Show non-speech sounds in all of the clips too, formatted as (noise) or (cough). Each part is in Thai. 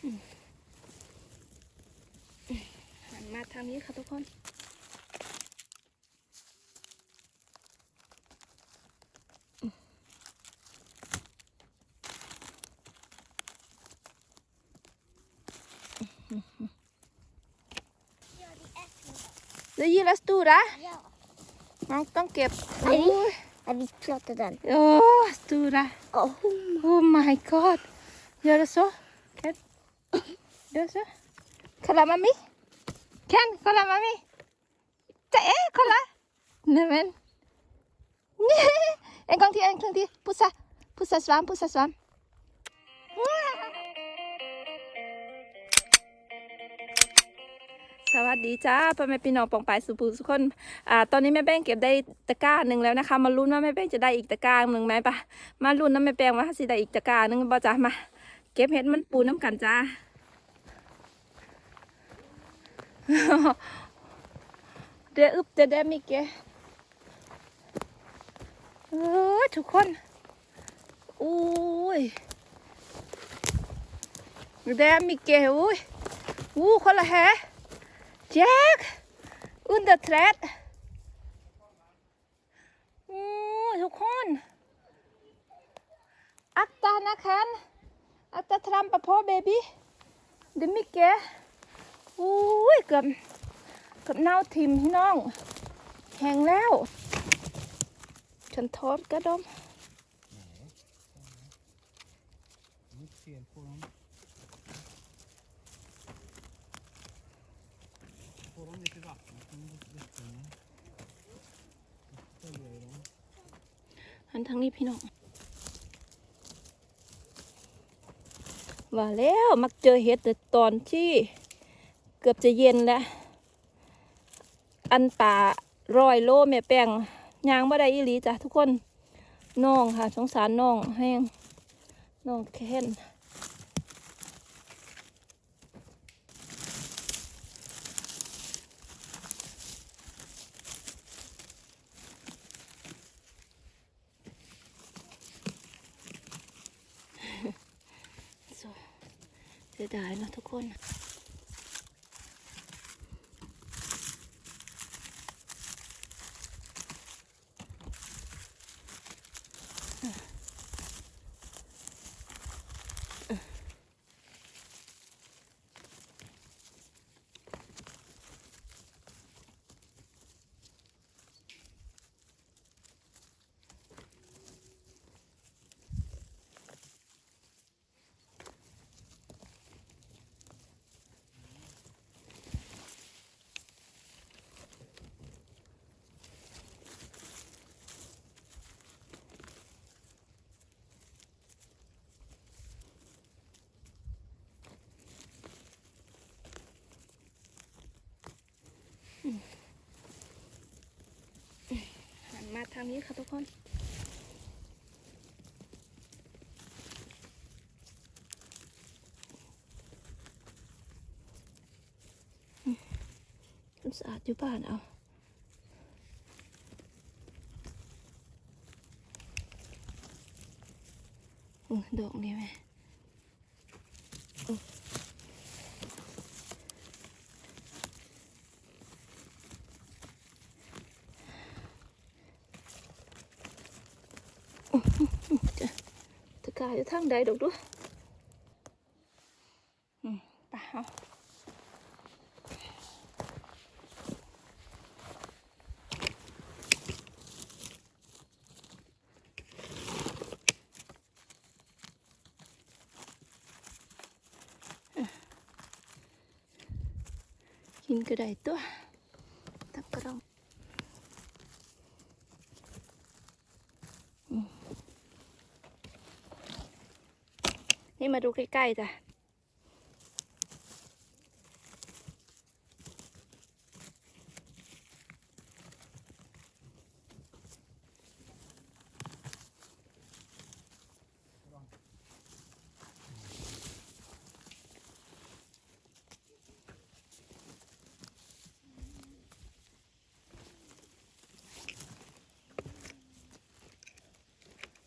หันมาทางนี้ค่ะทุกคนแล้วยีลัสตูระน้องต้องเก็บอันนี้อันนี้พลอตดันโอ้สตูระโอ้ my god เยอะแล้ซ så. Kolla mami. Ken, kolla mami. Det är, kolla. Nämen. En gång till, en gång till. Pussa. Pussa svamp, pussa svamp. สวัสดีจ้าพ่อแม่พี่น้องปองปายสุภูสุกคน อ่า ตอนนี้แม่แป้งเก็บได้ตะกร้าหนึ่งแล้วนะคะ มาลุ้นว่าแม่แป้งจะได้อีกตะกร้าหนึ่งไหมปะมาลุ้นน้ำแม่แป้งว่าสิได้อีกตะกร้าหนึ่งบ่จ้ามา เก็บเห็ดมันปูน้ำกันจ้า Det är upp det där mycket. เกอทุกคนอุ้ยแดมิเกลอุ้ยอู้คนละแฮแจ็คอุนเดอร์เทรดโอ้ทุกคน อักตานะคะอักตาทรัมปะพ่อเบบี้เดมิเกล อุ้ยเกือบเกือบเน่าทิมพี่น้อง แห้งแล้ว ฉันทอดกระดมเสียนพวงพวงนี่คือแบบอันทางนี้พี่น้องว่าแล้วมักเจอเห็ดแต่ตอนที่ เกือบจะเย็นแล้ว อันป่ารอยโลแม่แป้งยางบ่ได้อีหลีจ้ะทุกคนน้องค่ะสงสารน้องแห้งน้องแค้นเสียดายเนะทุกคน หันมาทางนี้ค่ะทุกคนทำสะอาดอยู่บ้านเอาอือดอกนี้ไหมอือจะตะกาย อยู่ทางใดดอกด้วยอืมไปเอากินก็ได้ตัวตักกระดองอืมนี่ มาดูใกล้ๆจ้ะ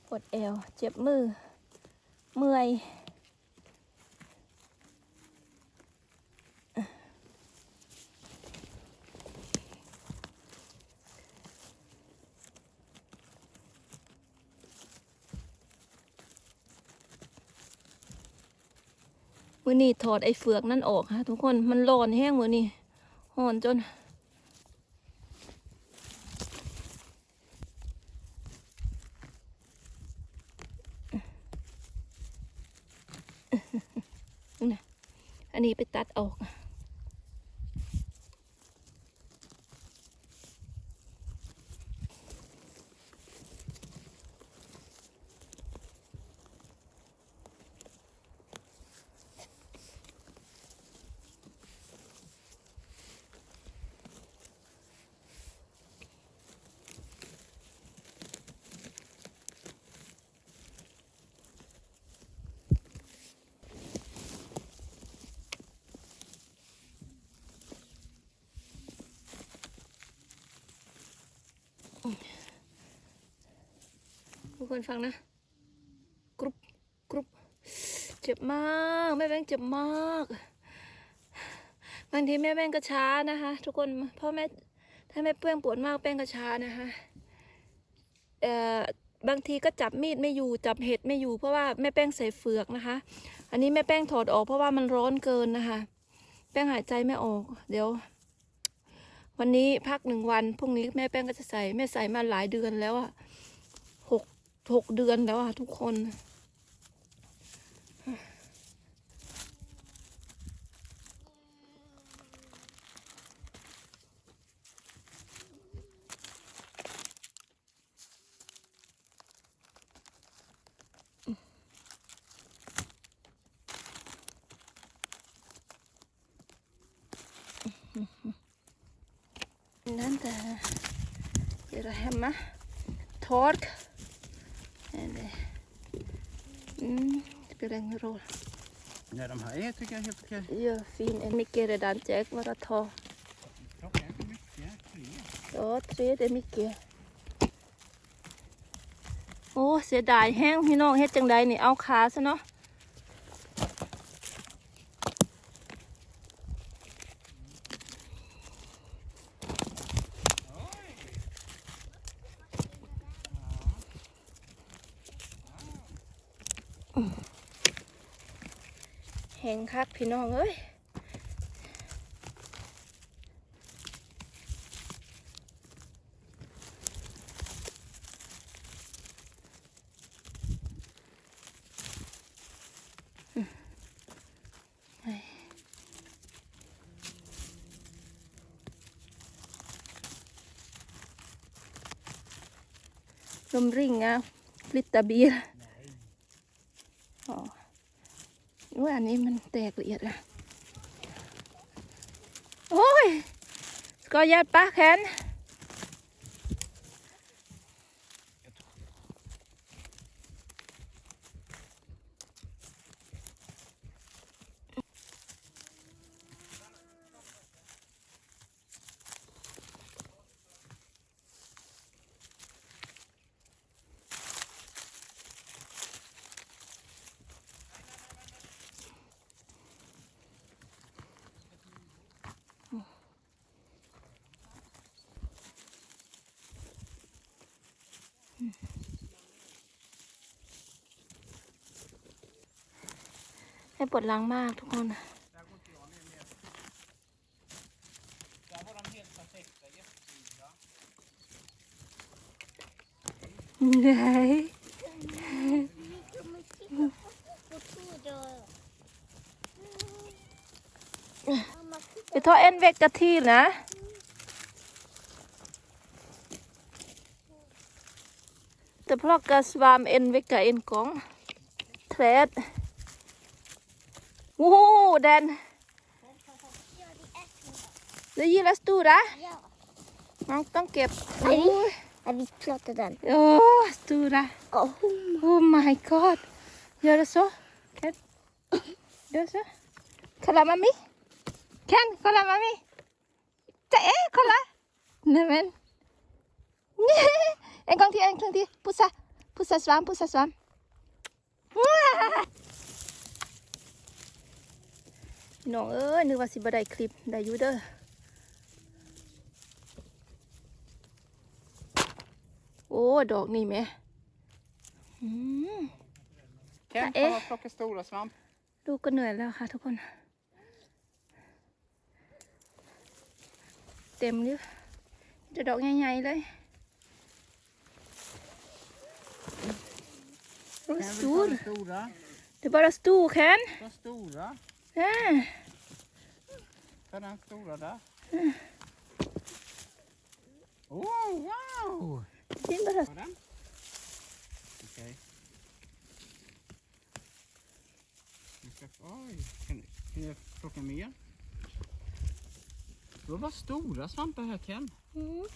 ปวดเอว เจ็บมือ เมื่อย อนี่ถอดไอ้เฟือกนั่นออกฮะทุกคนมันร้อนแห้งมือนี่ห่อนจน อันนี้ไปตัดออก ทุกคนฟังนะกรุบกรุบเจ็บมากแม่แบงเจ็บมากบางทีแม่แบงก็ช้านะคะ ทุกคนพ่อแม่ถ้าแม่เปื้องปวดมากแป้งก็ช้านะคะเอ่อบางทีก็จับมีดไม่อยู่จับเห็ดไม่อยู่เพราะว่าแม่แป้งใส่เฟือกนะคะ อันนี้แม่แป้งถอดออกเพราะว่ามันร้อนเกินนะคะ แป้งหายใจไม่ออก เดี๋ยว วันนี้พักหนึ่งวันพรุ่งนี้แม่แป้งก็จะใส่แม่ใส่มาหลายเดือนแล้วอะหกหกเดือนแล้วอะทุกคน Vänta här. Göra hemma. Tork. Eller. Mm, det spelar ingen roll. Nej, de här är tycker jag är helt okej. Ja, fin. En mycket redan jag bara ta. Klockan är för mycket. Tre. Ja, tre det är mycket. โอ้เสียดายแห้งพี่น้องเฮ็ดจังใดนี่เอาขาซะเนาะ คักพี่น้องเอ้ยลมริ่งอะฟลิตาบียร์ อันนี้มันแตกละเอียดอะโอ้ยก็ยัดปลาแขน ช้ปวดล้างมากทุกคนไหนไปทอดเอ็นเวกกะทีนะแต่พลอกระสวามเอ็นเวกกะเอ็นกองเทรด Wow, den. Du gillar stora? Ja. Man kan. Nej. Oh, Jag vill plåta den. oh, stora. Oh. Oh my god. Gör det så. Ken. Gör så. Kolla mami. Ken, kolla mami. Är, kolla. Nämen. (laughs) En gång till, en gång till. Pussa. Pussa svamp, pussa svamp. Wow. น้องเอ้ยนึกว่าสิบ่ได้คลิปได้อยู่เด้อโอ้ดอกนี่แหม่อืม Ken, Vad är- kom och plocka stora svamp. ลูกก็เหนื่อยแล้วค่ะทุกคน เต็มเลยจะดอกใหญ่ๆเลยโอ้ย Kan สู vi ด ta det stora? เดี๋ยวบาราสตูแคน Ta stora. อ่า Ta den stora där. Oh, wow! จิ้มบารา Ta den. Okej. Vi ska, oj, kan, kan jag plocka mer? Det var stora svampar här Ken. อืม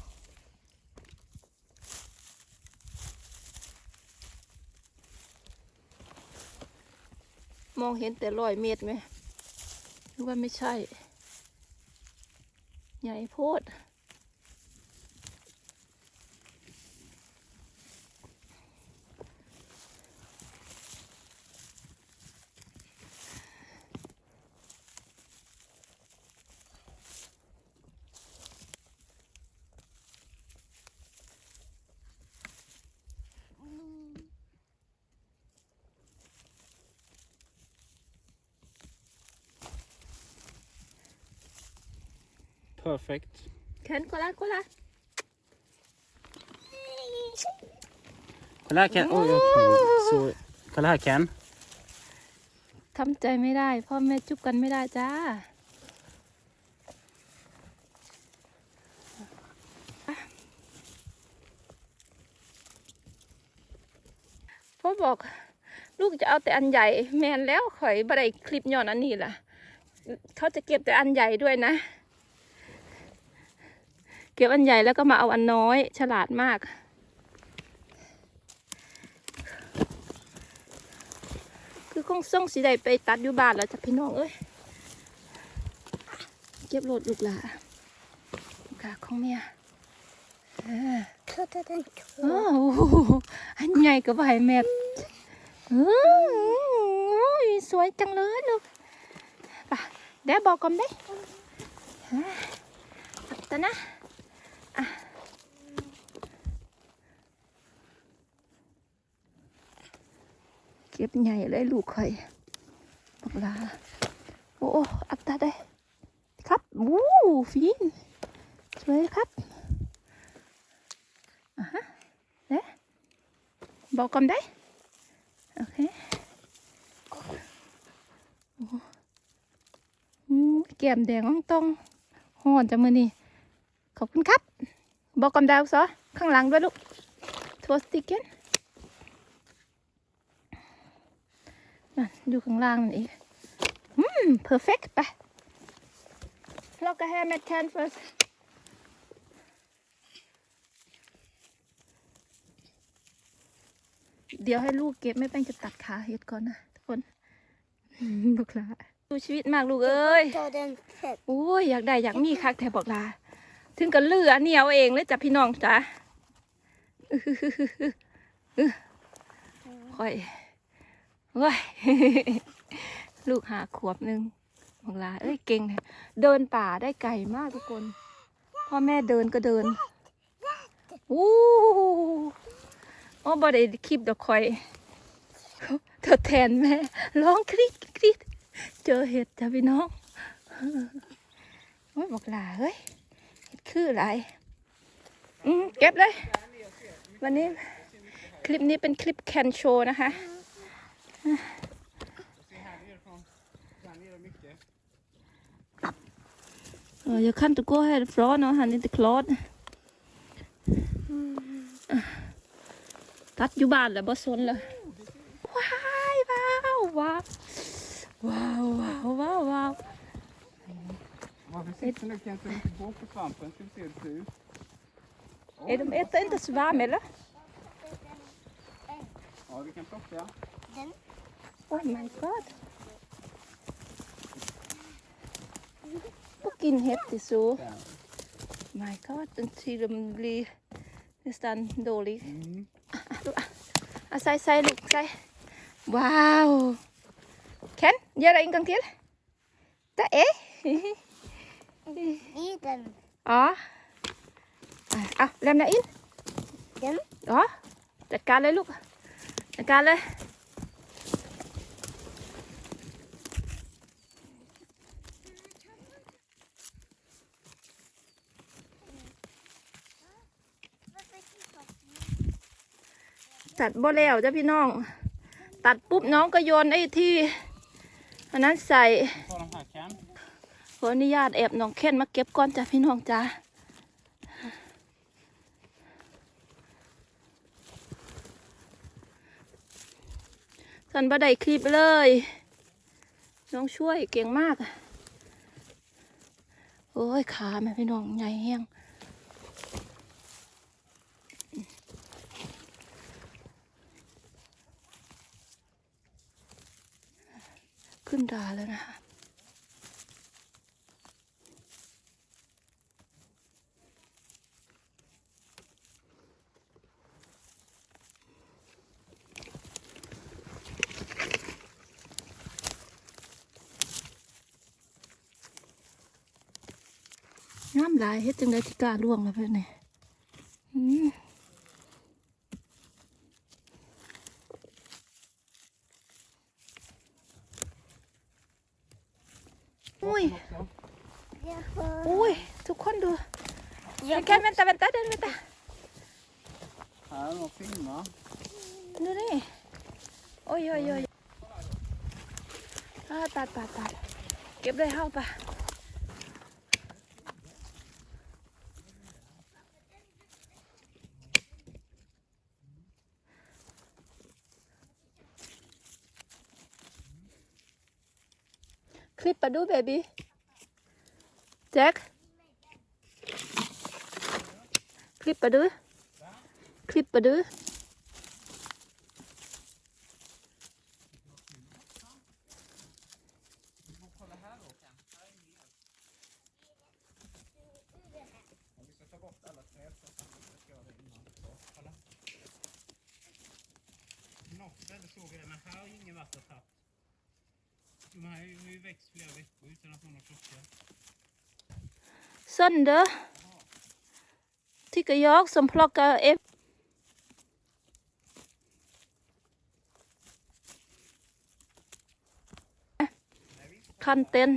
มองเห็นแต่รอยเม็ดไหม หรือว่าไม่ใช่ ใหญ่โพด Perfekt. แขนก็ละก็ละ Kolla här Ken. Oj, oj, så. Kolla här Ken. ทำใจไม่ได้ พ่อแม่จุบกันไม่ได้จ้า พ่อบอกลูกจะเอาแต่อันใหญ่แมนแล้วข่อยบัไดคลิปย้อนอันนี้ล่ะ เขาจะเก็บแต่อันใหญ่ด้วยนะ เก็บอันใหญ่แล้วก็มาเอาอันน้อย ฉลาดมาก คือคงส่งสีใดไปตัดอยู่บ้านแล้วจ้ะพี่น้องเอ้ย เก็บรถลูกหลาลูกหลาของเมียโอ้อันใหญ่กับใบแม่เออสวยจังเลยลูกไป่ะเดี๋ยวบอกก่อนได้อะแต่นะ เก็บใหญ่เลยลูกข่อยบอกลาโอ้อับตาได้ ครับวู้ฟินสวยครับอะฮะเด้บอกก่อนได้โอเคโอ้แก้มแดงอ่องตองห่อนจังมือนี่ ขอบคุณครับ บอกก่อนดาวซอข้างหลังด้วยลูกทัวสติกเกนนั่นอยู่ข้างล่างนั่นเองอืม perfect ไป Plocka hem ett tänd först. เดี๋ยวให้ลูกเก็บไม่แป้งจะตัดขาเห็ดก่อนนะทุกคนบอกลาดูชีวิตมากลูกเอ้ย Ta den fett. โอ้ยอยากได้อยากมีคักแต่บอกลา ถึงกับเลือเหนียวเองเลยจ้ะพี่น้องจ้ะหือหือหือหือค่อยโอ้ยลูกหาขวบหนึ่งบอกลาเอ้ยเก่งเดินป่าได้ไกลมากทุกคน พ่อแม่เดินก็เดินอู้โอ้บ่ได้คลิปดอกคอยเธอแทนแม่ร้องคริดคริดเจอเห็ดจ้ะพี่น้องโอ้ยบอกลาเฮ้ย คืออะไรอืมเก็บเลย วันนี้คลิปนี้เป็นคลิปแคนโชว์นะคะ Se här nerifrån. Där nere mycket. เออ jag kan inte gå härifrån och han är inte klar ตัดอยู่บ้านแล้วบ่ส Varför sitter nu Ken så mycket på på svampen? Ska vi se hur det ser ut. Oj, Är de äter inte svamp eller? Ja, vi kan plocka. Oh my god พวกกินเห็ดติสู Där. my god den ser de blir nästan dålig Mm. อะใส่ใส่ลูกใส่ว้าว Eten. Ja. Ah, lämna in. Den. Ja, จัดการเลยลูก จัดการเลย ตัดบ่แล้วจ้ะพี่น้อง ตัดปุ๊บน้องก็โยนไอ้ที่อันนั้นใส่ ขออนุญาตแอบน้องเค้นมาเก็บก่อนจ้ะพี่น้องจ้าสันบไดคลิปเลย น้องช่วยเก่งมาก โอ้ยขาแม่พี่น้องใหญ่แห้งขึ้นดาแล้วนะคะ น้ำลายเฮ็ดจังไดที่กล้าล่วงแล้วเพื่อนนี่อืมอุ้ย Jag อุ้ย ทุกคนดูแค่แว่นตาแว่นตาเดินแว่นตา Här är någon filma. ดูนี่ โอ้ยโอ้ยโอ้ยอ่าตัดตัดตัดเก็บเลยเข้าปะ คลิปปะดูบบี้แจ็คคลิปปะดูคลิปปะดู Något ställe såg jag det, men här har ingen vattentapp. De här har ju växt flera veckor utan att någon har plockat. ส้ นเด้อที่กระยอกสมพลอกกะเอฟคันเต็น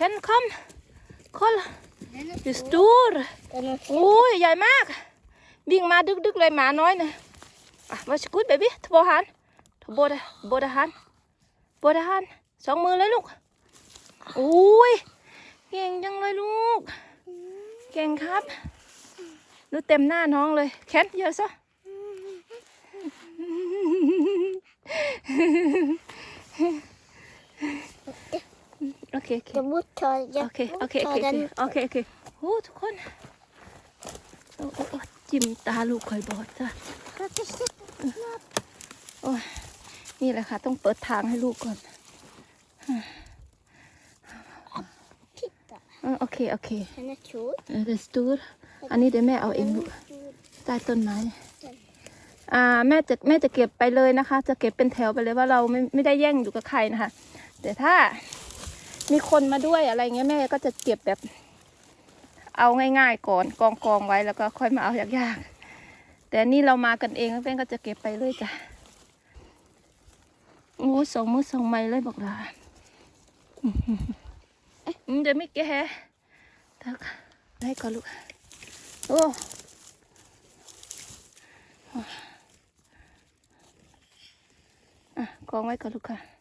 เคนคอมคอล Den är ดิส stor. ตูร Den är โอ้ยใหญ่มากวิ่งมาดึกๆเลยหมาน้อยนะอะมาสกูดเบบี้ทบหันทบดบดหันบดหันสองมือเลยลูกโอ้ยเก่งจังเลยลูก เก่งครับดูเต็มหน้าน้องเลยแคนเยอะซะ อเคโอเค Jag måste ta, โอ jag เคโอเคโอ måste เค ta โอเค den. โอเคโอเคโอ้ทุกคนโอ้โอ้โอ้จิ้มตาลูกคอยบอดจ้ะโอ้ยนี่แหละค่ะ ต้องเปิดทางให้ลูกก่อน Titta, เออโอเค โอเค den är stor. เออเดสตูดอันนี้เดี๋ยวแม่เอาเองลูกใต้ต้นไม้อ่าแม่จะแม่จะเก็บไปเลยนะคะ จะเก็บเป็นแถวไปเลยว่าเราไม่ไม่ได้แย่งอยู่กับใครนะคะ แต่ถ้า มีคนมาด้วยอะไรเงี้ยแม่ก็จะเก็บแบบ เอาง่ายๆก่อนกองกองไว้แล้วก็ค่อยมาเอายากๆ แต่นี่เรามากันเองแป้งก็จะเก็บไปเลยจ้ะโอ้สองมือสองไม้เลยบอกลาอื้อหืออืมเดี๋ยวไม่แกะทักได้ก่อนลูก โอ้กองไว้ก่อนลูกค่ะ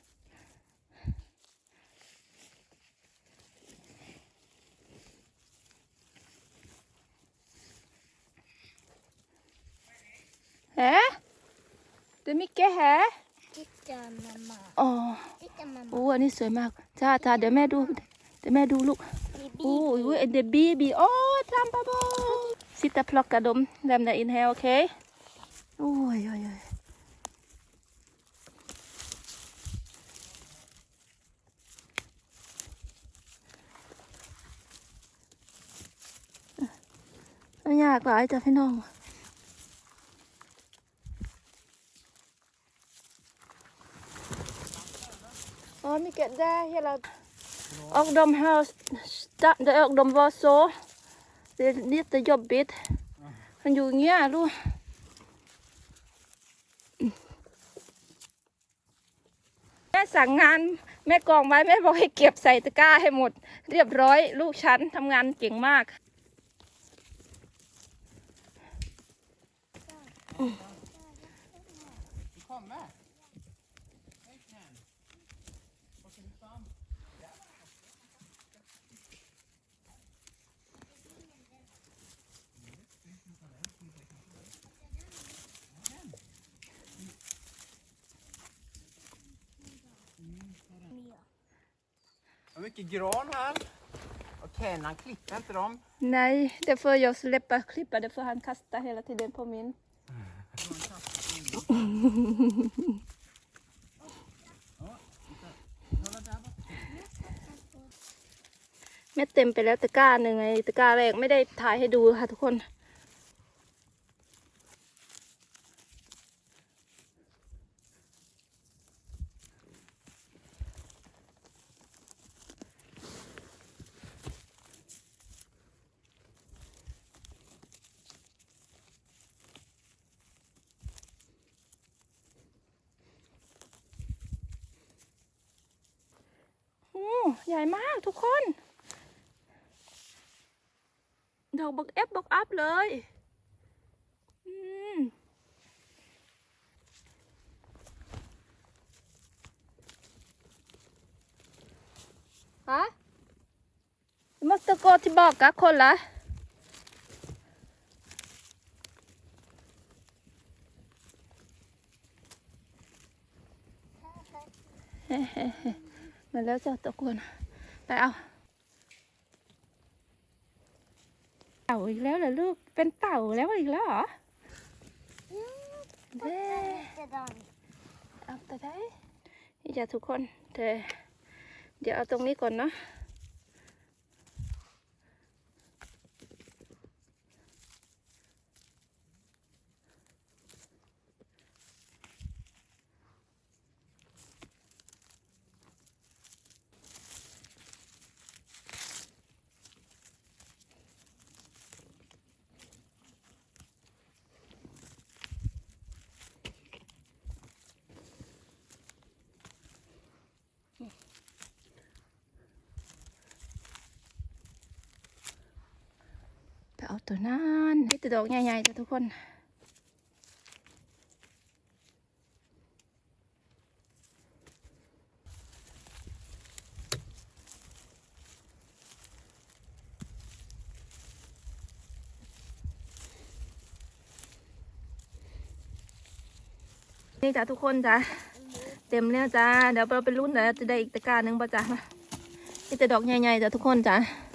Hè? Det är mycket här. Titta mamma. Åh. Titta mamma. Åh, oh, ni ser mig. Ta, ta, det är med du. Det är med du, look. Åh, det är baby. Åh, oh, trampa bort. Sitta plocka dem. Lämna in här, okej? Okay? Oj, oj, oj. Nó nhạc lại cho phải nông. อ๋อมีเกดได้เฮียเราออกดมเฮาจับได้ออกดมวอโซเดี๋ยวนี้จะยบบิดมันอยู่เงี้ยลูกแม่สั่งงานแม่กองไว้แม่บอกให้เก็บใส่ตะกร้าให้หมด เรียบร้อยลูกฉันทำงานเก่งมาก Du kommer? Hej Ken. Vad ska du fram? Vad mycket gran här. Och Ken han klipper inte dem. Nej, det får jag släppa klippa, det får han kasta hela tiden på min. Kolla där borta. แม่เต็มไปแล้วตะกร้าหนึ่งไงตะกร้าแรกไม่ได้ถ่ายให้ดูค่ะทุกคน โอ้ ใหญ่มากทุกคน ดอกบักเอฟบักอัพเลยฮะมอสตะโกที่บอกกับคนละเฮ้เฮ้ มาแล้วจ้ะตะกวนไปเอาเต่าอีกแล้วเหรอลูก เป็นเต่าแล้วอีกแล้วเหรอเด้เอาแต่ได้ที่จะทุกคนเดี๋ยวเดี๋ยวเอาตรงนี้ก่อนเนาะ ตัวนั้นนี่ตัวดอกใหญ่ๆจ้ะทุกคนนี่จ้ะทุกคนจ้ะเต็มแล้วจ้าเดี๋ยวเราไปรุ่นเดี๋ยวจะได้อีกตะกร้าหนึ่งป่ะจ้ะนี่จะดอกใหญ่ๆจ้ะทุกคนจ้ะ